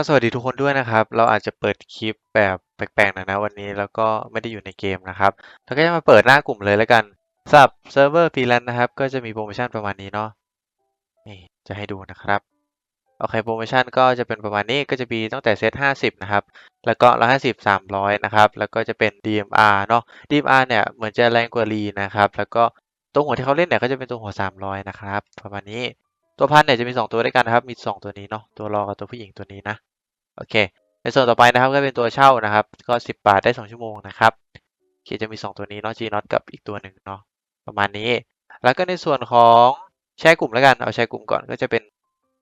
ก็สวัสดีทุกคนด้วยนะครับ เราอาจจะเปิดคลิปแบบแปลกๆหน่อยนะวันนี้แล้วก็ไม่ได้อยู่ในเกมนะครับเราก็จะมาเปิดหน้ากลุ่มเลยแล้วกันสำหรับเซิร์ฟเวอร์ฟรีแลนซ์นะครับ ก็จะมีโปรโมชั่นประมาณนี้เนาะนี่จะให้ดูนะครับโอเคโปรโมชั่นก็จะเป็นประมาณนี้ก็จะมีตั้งแต่เซต50 นะครับ แล้วก็150 300 นะครับ แล้วก็จะเป็น DMR เนาะ DMR เนี่ยเหมือนจะแรงกว่าลีนะครับ แล้วก็ตัวหัวที่เขาเล่นเนี่ยก็จะเป็นตัวหัว 300 นะครับ ประมาณนี้ตัวพันเนี่ยจะมี 2 ตัวด้วยกันนะครับ มี 2 ตัวนี้เนาะตัวรอกับตัวผู้หญิงตัวนี้นะ โอเค ในส่วนต่อไปนะครับก็เป็นตัวเช่านะครับ ก็ 10 บาทได้ 2 ชั่วโมงนะครับโอเคจะมี 2 ตัวนี้เนาะ G not กับอีกตัวหนึ่งเนาะประมาณนี้ แล้วก็ในส่วนของแชร์กลุ่มแล้วกันเอาแชร์กลุ่มก่อนก็จะเป็น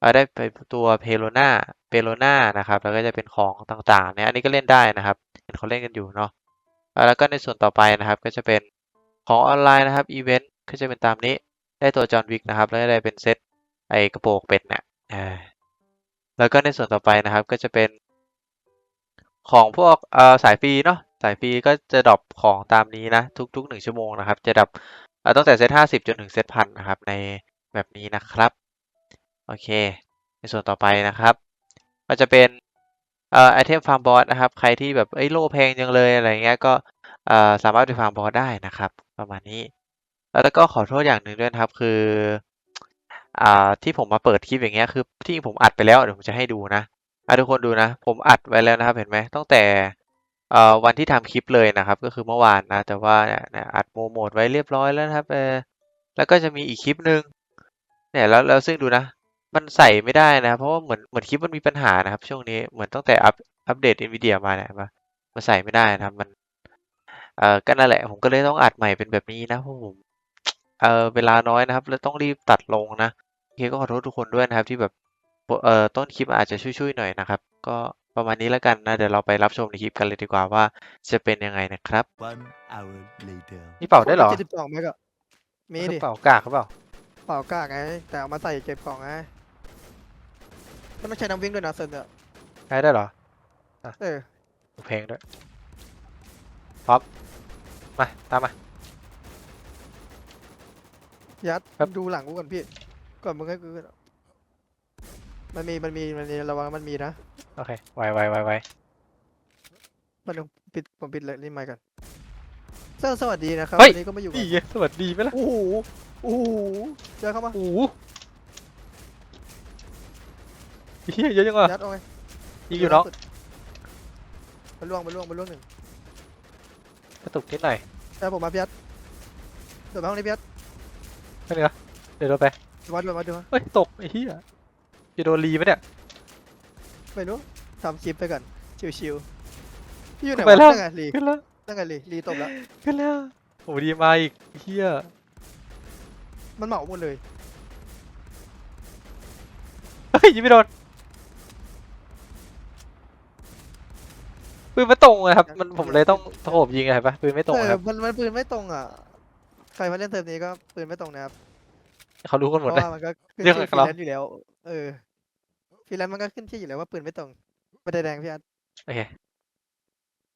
เอ่อได้ไปตัวเพโลนาเปโลนานะครับ แล้วก็จะเป็นของต่างๆเนี่ยอันนี้ก็เล่นได้นะครับเห็นเขาเล่นกันอยู่เนาะแล้วก็ในส่วนต่อไปนะครับก็จะเป็นของออนไลน์นะครับอีเวนต์ก็จะเป็นตามนี้ได้ตัวจอห์นวิกนะครับ แล้วก็ได้เป็นเซตไอกระโปรงเป็ดเนี่ย แล้วก็ในส่วนต่อไปนะครับก็จะเป็นของพวกเอ่อสายฟรีเนาะสายฟรีก็จะดรอปของตามนี้นะ ทุกๆหนึ่งชั่วโมงนะครับ จะดรอปตั้งแต่เซตห้าสิบจนถึงเซตพันนะครับ ในแบบนี้นะครับ โอเค ในส่วนต่อไปนะครับ ก็จะเป็นเอ่อไอเทมฟาร์มบอสนะครับ ใครที่แบบเอ้โลแพงจังเลยอะไรเงี้ยก็เอ่อสามารถไปฟาร์มบอสได้นะครับ ประมาณนี้ แล้วก็ขอโทษอย่างหนึ่งด้วยครับ คือ อ่าที่ผมมาเปิดคลิปอย่างเงี้ยคือที่ผมอัดไปแล้วเดี๋ยวผมจะให้ดูนะอะทุกคนดูนะ ผมอัดไว้แล้วนะครับเห็นไหมตั้งแต่เอ่อวันที่ทำคลิปเลยนะครับ ก็คือเมื่อวานนะแต่ว่าเนี่ยอัดโมโหมดไว้เรียบร้อยแล้วนะครับเออแล้วก็จะมีอีกคลิปหนึ่งเนี่ยแล้วแล้วซึ่งดูนะ มันใส่ไม่ได้นะเพราะว่าเหมือนเหมือนคลิปมันมีปัญหานะครับ ช่วงนี้เหมือนตั้งแต่อัปอัปเดต NVIDIA มาเนี่ยมามันใส่ไม่ได้นะครับมันเอ่อก็นั่นแหละผมก็เลยต้องอัดใหม่เป็นแบบนี้นะเพราะผมเออเวลาน้อยนะครับ แล้วต้องรีบตัดลงนะ เคก็ขอโทษทุกคนด้วยนะครับที่แบบเอ่อต้นคลิปอาจจะช่วยๆหน่อยนะครับ ก็ประมาณนี้แล้วกันนะ เดี๋ยวเราไปรับชมในคลิปกันเลยดีกว่าว่าจะเป็นยังไงนะครับ One hour later. นี่เป่าได้เหรอเจ็ดสิบสองเมกอะมีดิเป่ากากเขาเปล่าเปล่ากล้าไงแต่เอามาใส่เก็บของไงแล้วไม่ใช่น้ำวิ่งด้วยนะเซนเนี่ยใช้ได้เหรอเออเพลงด้วยพร้อมมาตามมายัดครับดูหลังกูก่อนพี่ ก่อนมึงให้กูมันมีมันมีมันมีระวังมันมีนะโอเค ไวไวไวไวมันต้องปิดผมปิดเลยรีบไมค์กันเซอร์สวัสดีนะครับเฮ้ยวันนี้ก็มาอยู่กัดีบไงสวัสดีไหมล่ะโอ้โหโอ้โหเจอเข้ามาโอ้โหเฮียเยอะจังวะยัดเอาไงยิงอยู่เนาะมันล่วงมันล่วงมันล่วงหนึ่งกระตุกนิดหน่อยแต่ผมมาพี่ยัดเดี๋ยวมาห้องนี้พี่ยัดไม่เหลือเดี๋ยวเราไป วัดดูวัดดูเฮ้ยตกไอ้เหี้ยจะโดนรีไหมเนี่ย ไม่รู้ทำคลิปไปก่อนชิวๆพี่อยู่ไหนไปวะแล้ว นั่งไงลีขึ้นแล้วนั่งไงลีลีตบแล้ว ขึ้นแล้วโอ้ดีมาอีกไอ้เหี้ยมันเหมาหมดเลย เฮ้ยยิงไม่โดนปืนไม่ตรงอะครับมันผมเลยต้องโถบยิงอะไรปะปืนไม่ตรงเออะอครับมันมันปืนไม่ตรงอะ ใครมาเล่นเทอมนี้ก็ปืนไม่ตรงนะครับ เขารู้กันเพหมดราะเลยว่ามันก็ขึ้นเรียกชื่ออะไรฟรีแลนซ์อยู่แล้ว เออฟรีแลนซ์มันก็ขึ้นชื่ออยู่แล้วว่าปืนไม่ตรงไม่ได้แดงพี่อาร์ตโอเค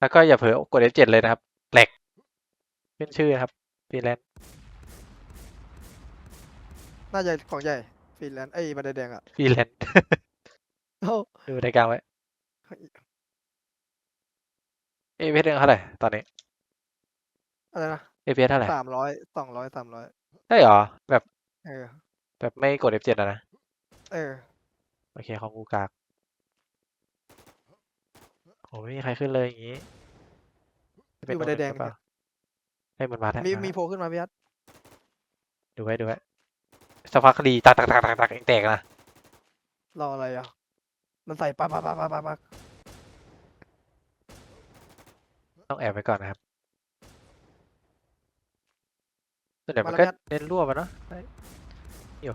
แล้วก็อย่าเผลอกด F7 เลยนะครับแหลกขึ้นชื่อนะครับฟรีแลนซ์น่าจะของใหญ่ฟรีแลนซ์ไอ้บันไดแดงอะฟรีแลนซ์ โอ้ดูในกลางไว้ เอฟเอสเท่าไหร่ตอนนี้อะไรนะเอฟเอสเท่าไหร่สามร้อยสองร้อยสามร้อย ได้เหรอ แบบ เออ แบบไม่กด F7 อะนะ เออ โอเคของกูกากโอ้ไม่มีใครขึ้นเลยอย่างงี้จะอยู่บันไดแดงโหรือเปล่าให้มันมาแล้วมีามีโผล่ขึ้นมาพี่อาร์ตดูไว้ดูไว้สักพักคดีตักตักตักตักตักเองแตกนะ รออะไรอะ มันใส่ปั๊บปั๊บปั๊บปั๊บปั๊บปั๊บต้องแอบไว้ก่อนนะครับส่วนใหญ่มามันแล้วก็พี่อาร์ตเน้นรั่วมาเนาะได้ อยู่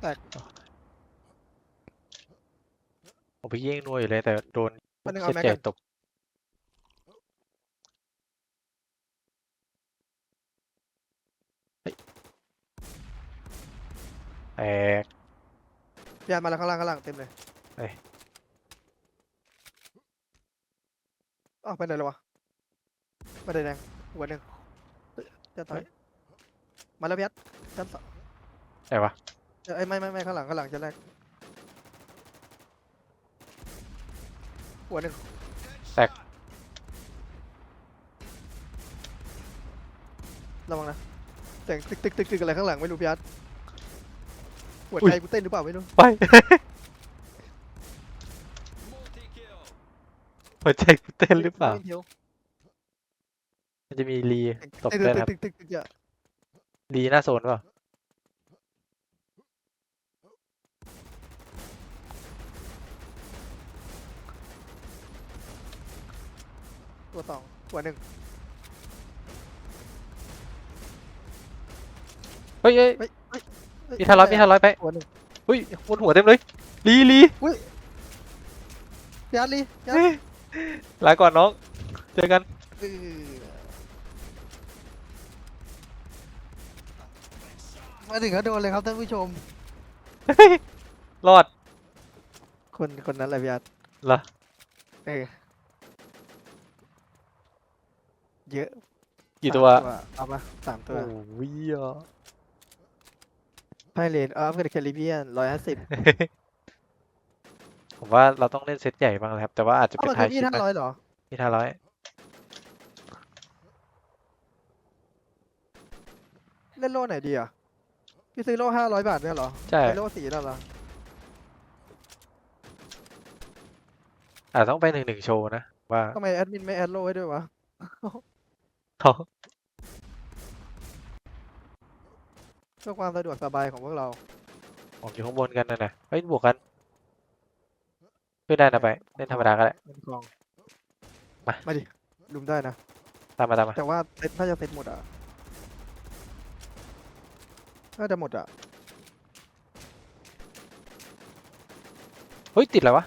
แตกผมไปยิงนัวอยู่เลยแต่โดนมันนึงเสีเอายแม็กใจกันตบเฮ้ยแตกพี่อาร์ตมาแล้วข้างล่างข้างล่างเต็มเลยเอ้ย อ้าวไปไหนแล้ววะบันไดแดงหัวหนึ่งเฮ้ยจะตายมาแล้วพี่อาร์ต ชั้นสองไหนวะเอ้ยไม่ไม่ไม่ข้างหลังข้างหลังจะแรกหัวหนึ่งแตกระวังนะเสียงตึกตึกตึกตึกอะไรข้างหลังไม่รู้พี่อาร์ตหัวอุ๊ยใจกูเต้นหรือเปล่าไม่รู้ไป หัวใจกูเต้นหรือเปล่าไม่เที่ยวมันจะมีรีตบตึกด้วยนะครับ ตึกตึกตึกตึกอะ รีหน้าโซนเปล่าตัวสองหัวหนึ่งเฮ้ยเฮ้ยเฮ้ยเฮ้ยมีท่าร้อยมีท่าร้อยไปหัวหนึ่งเฮ้ยบนหัวเต็มเลยรีรีพี่อาร์ตลีพี่อาร์ตเฮ้ยลาก่อนน้อง เจอกัน เออ มาถึงก็โดนเลยครับท่านผู้ชม รอดคนคนนั้นแหละพี่อาร์ตเหรอเออเยอะกี่ตัวสามเอามาสามตัว โอ้ยอะ ไพเรตออฟเดอะแคริบเบียนร้อยห้าสิบผมว่าเราต้องเล่นเซตใหญ่บ้างแล้วครับ แต่ว่าอาจจะเอ้าเป็นมันท้าคืยอคลินี่ปท่านะร้อยเหรอมีท่าร้อยเล่นโล่ไหนดีอะ พี่ซื้อโล่ห้าร้อยบาทเนี่ยเหรอใช่ใช้โล่สีนั่นเหรออาจจะต้องไปหนึ่งหนึ่งโชว์นะ ว่าทำไมแอดมินไม่แอดโล่ไว้ด้วยวะเขาเพื่อความสะดวกสบายของพวกเราผมอยู่ข้างบนกันนะนะเฮ้ยบวกกันขึ้นได้นะไป เล่นธรรมดาก็ได้เป็นกองมา มาดิลุมได้นะ ตามมาตามมาแต่ว่าเซ็ตน่าจะเซ็ตหมดอะ น่าจะหมดอะ เฮ้ย ติดอะไรวะ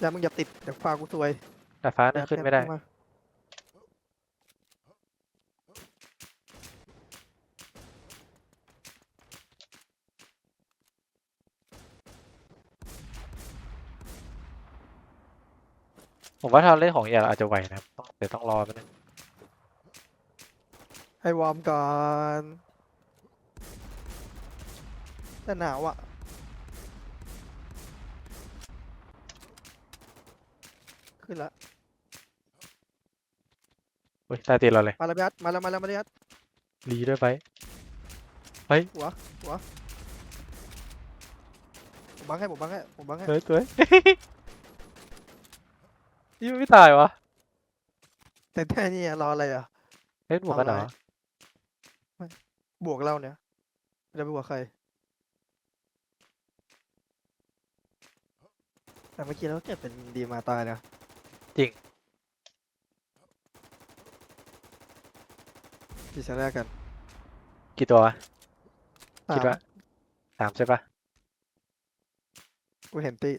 อย่ามึงอย่าติดเดี๋ยวพากูซวยดาดฟ้าเนี่ยแอขึ้นไม่ได้แอาผมว่าถ้าเราเล่นของใหญ่เราอาจจะไหวนะครับต้องแต่ต้องรอไปบนึงให้วอร์มก่อน แต่หนาวอะ ขึ้นละเฮ้ยตาติดเราเลยมาแล้วพี่อาร์ตมาแล้วมาแล้วมาแล้วพี่อาร์ตรีด้วยไปผมบังให้ผมบังให้ผมบังให้เฮ้ยตัวนี่มันไม่ตายวะแต่แค่นี้รออะไรอะ เล่นบวกกันเหรอทำอะไรบวกเราเนี่ยจะไปบวกใคร แต่เมื่อกี้เราเก็บเป็นดีมาตายนะจริงที่จะแรกกันกี่ตัววะสามคิดว่าสามใช่ปะกูเห็นตี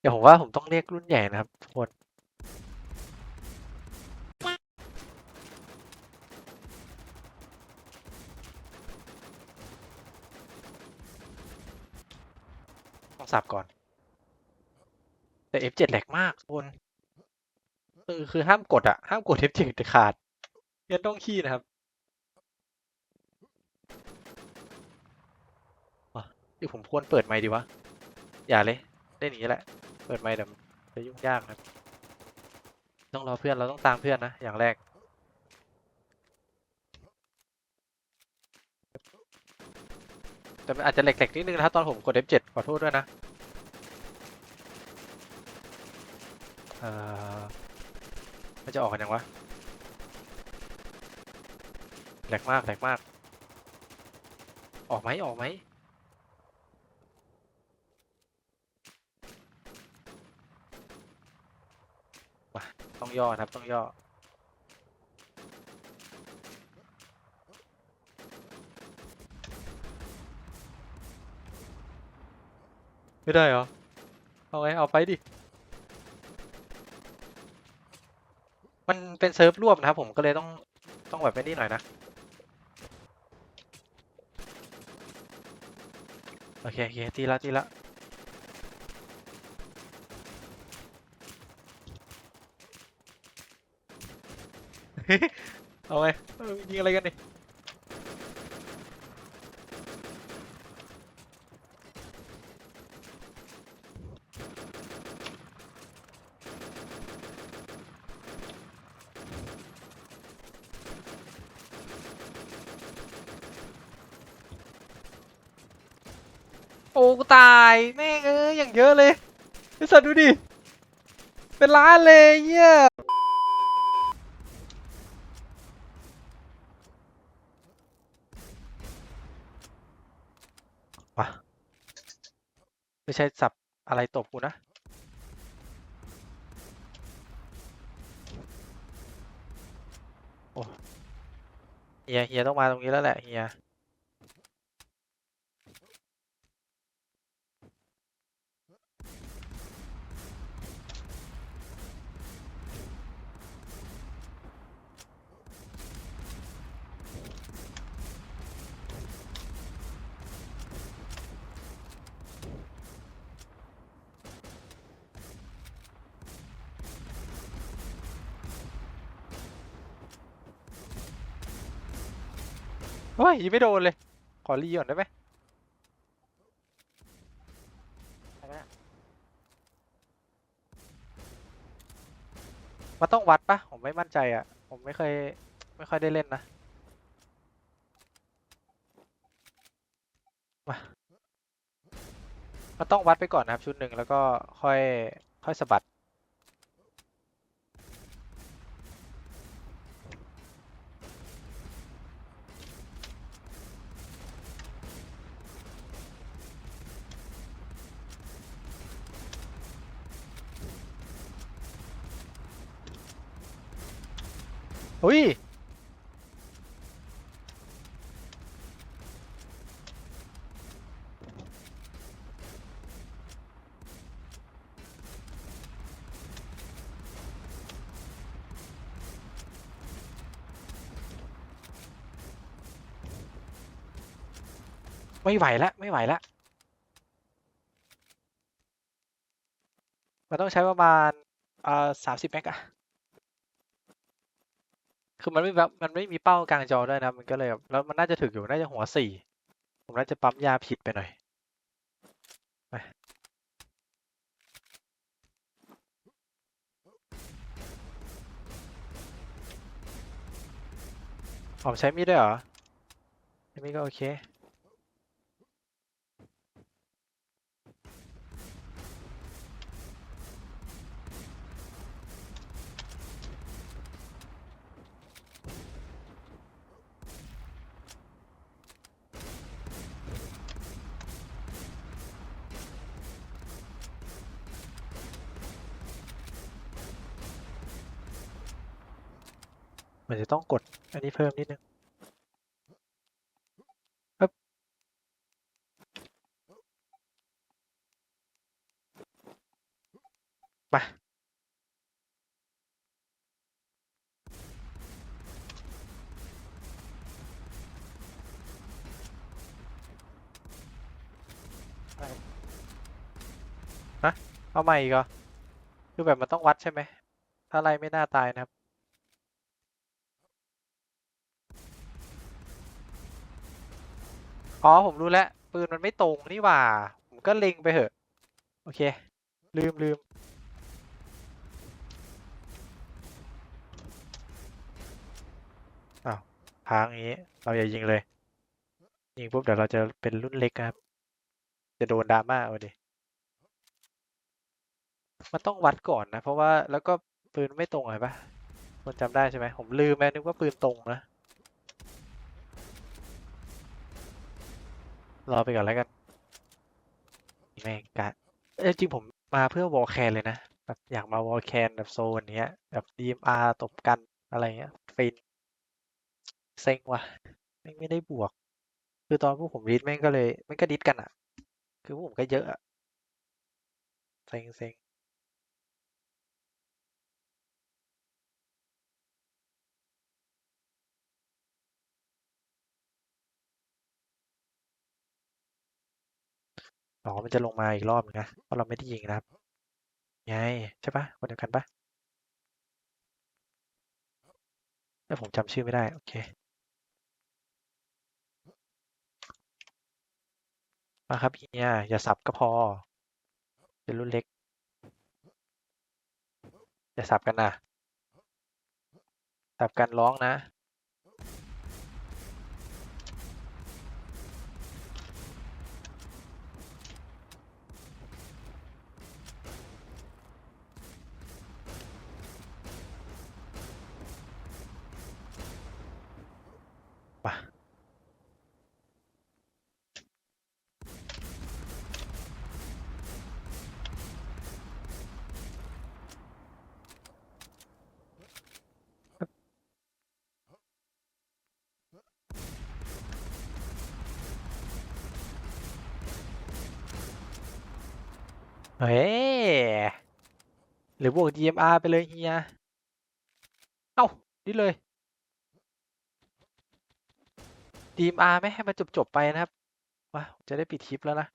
เดี๋ยวผมว่าผมต้องเรียกรุ่นใหญ่นะครับทุกคน ต้องสับก่อน แต่ F7 แหลกมากทุกคนเออคือห้ามกดอะห้ามกด F7 เด็ดขาดยันต้องขี้นะครับอะเดี๋ยวผมควรเปิดไมค์ดีวะ อย่าเลย ได้หนีแหละ เปิดไมค์เดี๋ยวจะยุ่งยากนะ ต้องรอเพื่อนเราต้องตามเพื่อนนะ อย่างแรก แต่มันอาจจะแหลกๆนิดนึงนะครับตอนผมกด F7 ขอโทษด้วยนะเอ่อมันจะออกกันยังวะแหลกมากแหลกมาก ออกไหมออกไหมต้องย่อนะครับต้องย่อ ไม่ได้เหรอ เอาไงเอาไปดิ มันเป็นเซิร์ฟรวบนะครับผมก็เลยต้องต้องแบบไม่นี่หน่อยนะ โอเคโอเคตีละตีละเอาไงเออยิงอะไรกันดิ โอ้กูตายแม่งเอ้ยอย่างเยอะเลยไอ้สัตว์ดูดิ เป็นล้านเลยเหี้ยมาไม่ใช่สับอะไรตบกูนะ โอ้เฮียเฮียต้องมาตรงนี้แล้วแหละเฮีย ยยิงไม่โดนเลย ขอรีก่อนได้ไหมมันต้องวัดปะผมไม่มั่นใจอะ ผมไม่เคยไม่ค่อยได้เล่นนะ มามันต้องวัดไปก่อนนะครับชุดหนึ่งแล้วก็ค่อยค่อยสะบัด อุ้ย ไม่ไหวละไม่ไหวละมันต้องใช้ประมาณเอ่อสามสิบแม็กอะ คือมันไม่แบบมันไม่มีเป้ากลางจอด้วยนะ มันก็เลยแบบแล้วมันน่าจะถึกอยู่น่าจะหัวสี่ผมน่าจะปั๊มยาผิดไปหน่อยไปอ๋อใช้มีดด้วยเหรอใช้มีดก็โอเค มันจะต้องกดอันนี้เพิ่มนิดนึงปึ๊บมาฮะเอาใหม่อีกเหรอ คือแบบมันต้องวัดใช่ไหม ถ้าอะไรไม่น่าตายนะครับ อ๋อผมรู้แล้ว ปืนมันไม่ตรงนี่หว่า ผมก็เล็งไปเหอะ โอเค ลืมลืมอ้าวค้างอย่างนี้ เราอย่ายิงเลย ยิงปุ๊บเดี๋ยวเราจะเป็นรุ่นเล็กครับ จะโดนดราม่าเอาดิมันต้องวัดก่อนนะ เพราะว่าแล้วก็ปืนไม่ตรงเห็นปะคนจำได้ใช่ไหมผมลืมแม่นึกว่าปืนตรงนะ รอไปก่อนแล้วกันแม่งกะเอ้ยจริงผมมาเพื่อวอลแคนเลยนะแบบอยากมาวอลแคนแบบโซนเนี้ย แบบ DMR ตบกันอะไรเงี้ยฟินเซ็งว่ะแม่งไม่ได้บวก คือตอนพวกผมดิสแม่งก็เลยแม่งก็ดิสกันอะ คือพวกผมก็เยอะอะเซ็งเซ็ง อ๋อมันจะลงมาอีกรอบนึงนะเพราะเราไม่ได้ยิงนะครับ ไงใช่ปะคนเดียวกันปะแต่ผมจำชื่อไม่ได้ โอเคมาครับเฮียอย่าสับก็พอเป็นรุ่นเล็ก อย่าสับกันนะสับกันร้องนะ เฮ้ยหรือบวก DMR ไปเลยเฮีย เอ้า นี่เลย DMR ไหมให้มันจบๆไปนะครับมาจะได้ปิดคลิปแล้วนะ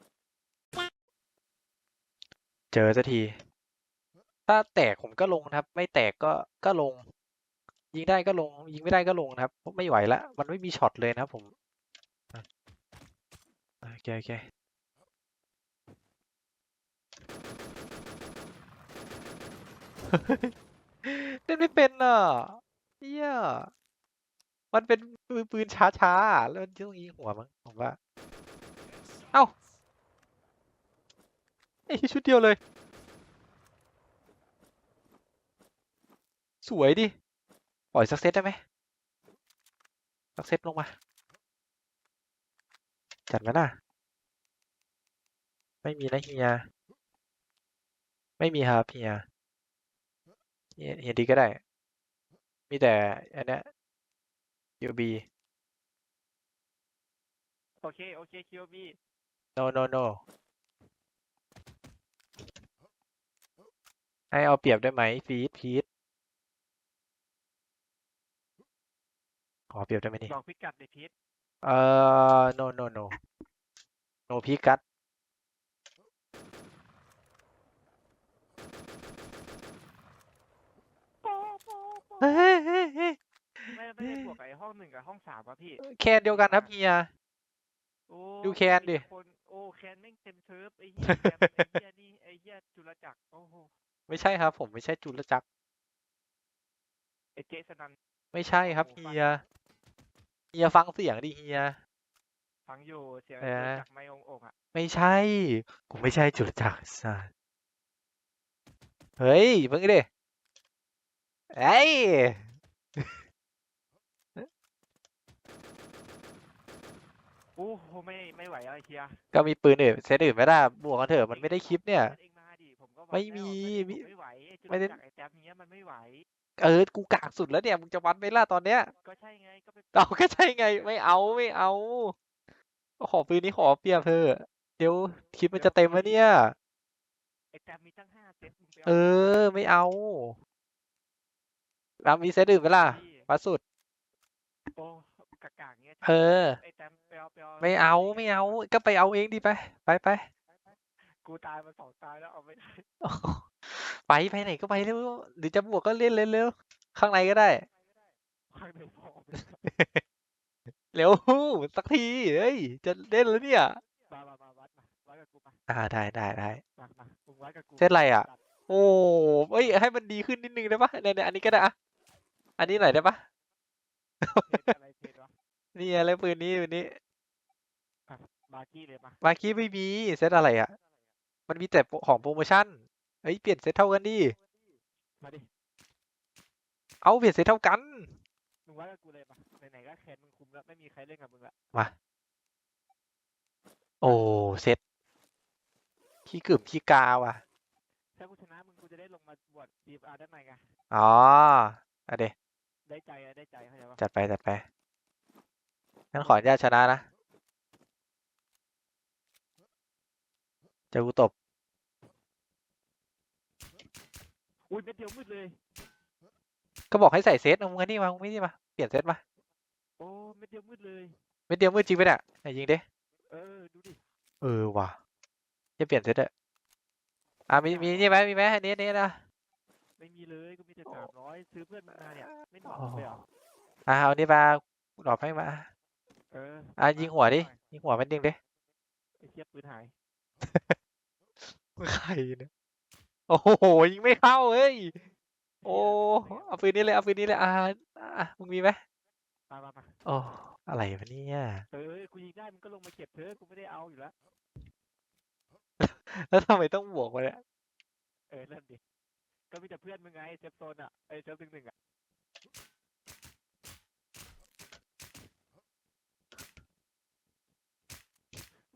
เจอสักที ถ้าแตกผมก็ลงนะครับ ไม่แตกก็ก็ลง ยิงได้ก็ลง ยิงไม่ได้ก็ลงนะครับ ไม่ไหวละ มันไม่มีช็อตเลยนะครับผมโอเคโอเค เล่นไม่เป็นอะเฮียมันเป็นปืนปืนช้าๆ แล้วมันต้องยิงหัวมั้งผมว่า เอ้าไอ้ชุดเดียวเลย สวยดิ ปล่อยสักเซตได้ไหมสักเซตลงมา จัดมาน่ะไม่มีนะเฮีย ไม่มีครับเฮียเฮียเฮียดีก็ได้ มีแต่อันเนี้ย UB โอเค โอเคคิวบี no no no ให้เอาเปรียบได้ไหมฟีดฟีดขอเปรียบได้ไหมนี่บอกพิกัดเดพีทเอ่อ no no no no พีกัด เฮ้ยเฮ้ยเฮ้ยไม่ไม่ได้บวกกับไอ้ห้องหนึ่งกับห้องสามวะพี่ แคนเดียวกันครับเฮีย โอ้ดูแคนดิมีคนโอ้แคนแม่งเต็มเทิร์ฟไอ้เหี้ยแคนไอ้เหี้ยนี่ไอ้เหี้ยจุลจักรโอ้โหไม่ใช่ครับ ผมไม่ใช่จุลจักร ไอ้เจสนันไม่ใช่ครับโอ้โหเฮีย เฮียฟังเสียงดิเฮีย ฟังอยู่เสียงเอจุลอจักรไม่องอกอะไม่ใช่ ผมไม่ใช่จุลจักรสัสเฮ้ยเพิ่งดิ เอ้ยโอ้โหไม่ไม่ไหวอะไรเฮียก็มีปืนอื่นเซตอื่นไหมล่ะบวกกันเถอะมันไม่ได้คลิปเนี่ย เองมาดิผมก็วัดไม่แล้วมีถ้าเกิดมีผมไม่ไหวไอ้จุลไม่ได้จักรไอ้แท็บเนี้ยมันไม่ไหว เออกูกากสุดแล้วเนี่ยมึงจะวัดไหมล่ะตอนเนี้ยก็ใช่ไงก็ไปเอาก็ใช่ไงไม่เอาไม่เอา ขอปืนนี้ขอเปรียบเธอะเดี๋ยวคลิปมันจะเต็มแล้วเนี่ย ไอ้แท็บมีตั้งห้าเซตมึงไปเอเอาอ ไม่เอา เรามีเซตอื่นไหมล่ะพี่วัดสุด โอ้กากาเงี้ยเออ ไอ้แต้มไปเอาไปเอาไม่เอาไม่เอา ก็ไปเอาเองดิไป ไปไปกูตายมาสองตายแล้วเอาไม่ได้ไปไปไหนก็ไปเร็วหรือจะบวกก็เล่นเร็วๆข้างในก็ได้ ข้างในพอไม่ได้เร็ว สักทีเฮ้ย จะเล่นแล้วเนี่ย มามามาวัดมาวัดกับกูมาอ่าได้ได้ได้ มามามึงวัดกับกูเซตอะไรอะตัดโอ้เอ้ยให้มันดีขึ้นนิดนึงได้ปะเนี่ยเนี่ยอันนี้ก็ได้อะ อันนี้หน่อยได้ปะเพจอะไรเพจวะนี่อะไรปืนนี้ปืนนี้อะบาร์กี้เลยมามากี้ไม่มีเซตอะไรอะ มันมีแต่โปรของโปรโมชั่นเฮ้ยเปลี่ยนเซตเท่ากันดิ มาดิเอาเปลี่ยนเซตเท่ากัน มึงวัดกับกูเลยมาไหนๆก็แคนมึงคุมแล้วไม่มีใครเล่นกับมึงละมาโอ้เซตขี้กึ่มขี้กาว่ะ ถ้ากูชนะมึงกูจะได้ลงมาบวชดีอาร์ได้ไหมไง อ๋ออะเด ได้ใจอะได้ใจเข้าใจปะจัดไปจัดไปงั้นขออนุญาตชนะนะเจะกูตบอุ้ยเม็ดเดียวมืดเลย ก็บอกให้ใส่เซตเอามึงอันนี่มามึงไม่นี่มาเปลี่ยนเซตมาโอ้เม็ดเดียวมืดเลยไม่เดียวมืดจริงไปเนี่ยไหนยิงดิเออดูดิเออว่ะจะเปลี่ยนเซตอะอะมีมีนี่ไหมมีไหมอันนี้อันนี้นะ ไม่มีเลยกูมีแต่สามร้อยซื้อเพื่อนมึงมาเนี่ยไม่หนุอ๋อเลยเหรออะเอานี่มาดรอปให้มา เอออะมายิงหัวดิมาน่อยยิงหัวมันยิงดิไอ้เทียบปืนหายใครเนี่ยโอ้โหยิงไม่เข้าเฮ้ยโอ้เอาปืนนี้เลยเอาปืนนี้เลยอ่าอะมึงมีไหมมามามาโอ้อะไรวะเนี่ยเออกูยิงได้มึงก็ลงมาเก็บเถอะกูไม่ได้เอาอยู่แล้วแล้วทำไมต้องบวกวะเนี่ยเออเล่นดิ ก็มีแต่เพื่อนมึงไงเซฟโซนอะไอเซฟหนึ่งหนึ่งอะ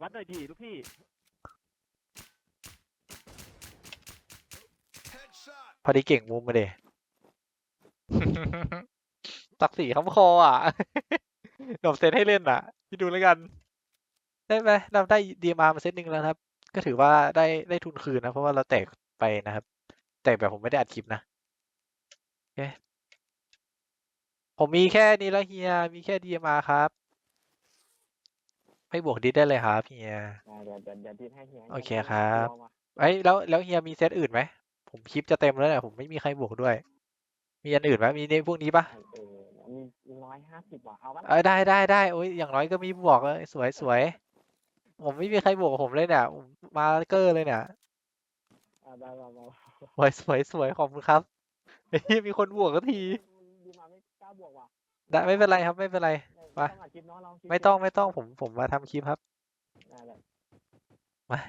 วัดหน่อยดีลูกพี่ พอดีเก่งมุมมาเด ตักสีคำคออะดรอปเซตให้เล่นอะพี่ดูแล้วกัน ได้ไหมเราได้ดีมามาเซตหนึ่งแล้วนะครับ ก็ถือว่าได้ได้ทุนคืนนะ เพราะว่าเราแตกไปนะครับ แตกแบบผมไม่ได้อัดคลิปนะโอเคผมมีแค่นี้แล้วเฮีย มีแค่ DMR ครับ ไม่บวกดิสได้เลยครับเฮียได้เดี๋ยวเดี๋ยวเดี๋ยวดิดให้เฮียโอเคฮียครับกลัวว่ะเอ้ยแล้วแล้วเฮียมีเซตอื่นไหม ผมคลิปจะเต็มแล้วเนี่ยผมไม่มีใครบวกด้วย มีอันอื่นไหมมีในพวกนี้ปะเออมีร้อยห้าสิบว่ะเอาปะเออได้ได้ได้โอ้ยอย่างน้อยก็มีบวกเลยสวยสวยผมไม่มีใครบวกกับผมเลยเนี่ยผมมาเกอร์เลยเนี่ยเอาได้ได้ได้สวยสวยสวยขอบคุณครับเฮ้ยมีคนบวกก็ทีดีมาไม่กล้าบวกว่ะได้ไม่เป็นไรครับไม่เป็นไรไม่ไปต้องอัดคลิปเนาะลองคลิปไม่เดียวต้องไม่ต้องผมผมมาทำคลิปครับ ได้ได้มา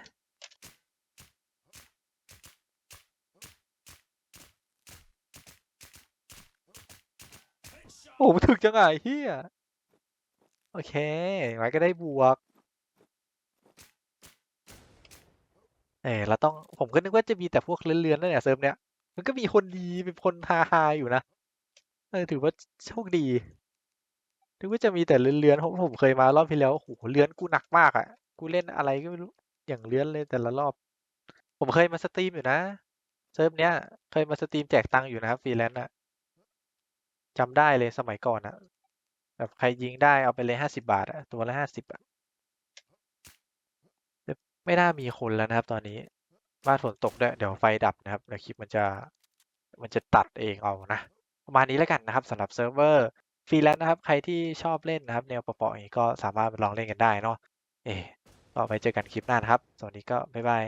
โอ้โหถึกจังไงเฮียโอเคไว้ก็ได้บวก เออเราต้องผมก็นึกว่าจะมีแต่พวกเลือนๆนั่นแหละเซิร์ฟเนี้ยมันก็มีคนดีเป็นคนฮาฮาอยู่นะเออถือว่าโชคดีนึกว่าจะมีแต่เลือนๆเพราะผมเคยมารอบที่แล้วโอ้โหเลือนกูหนักมากอะ กูเล่นอะไรก็ไม่รู้อย่างเลือนเลยแต่ละรอบ ผมเคยมาสตรีมอยู่นะเซิร์ฟเนี้ย เคยมาสตรีมแจกตังค์อยู่นะครับฟรีแลนซ์อะจำได้เลยสมัยก่อนอะแบบใครยิงได้เอาไปเลยห้าสิบาทอะตัวละห้าสิบอะ ไม่น่ามีคนแล้วนะครับ ตอนนี้บ้านฝนตกด้วยเดี๋ยวไฟดับนะครับเดี๋ยวคลิปมันจะมันจะตัดเองเอานะ ประมาณนี้แล้วกันนะครับสำหรับเซิร์ฟเวอร์ฟรีแลนซ์นะครับ ใครที่ชอบเล่นนะครับ แนวเปาะๆอย่างนี้ก็สามารถลองเล่นกันได้เนาะเออต่อไปเจอกันคลิปหน้านะครับสวัสดีก็บ๊ายบาย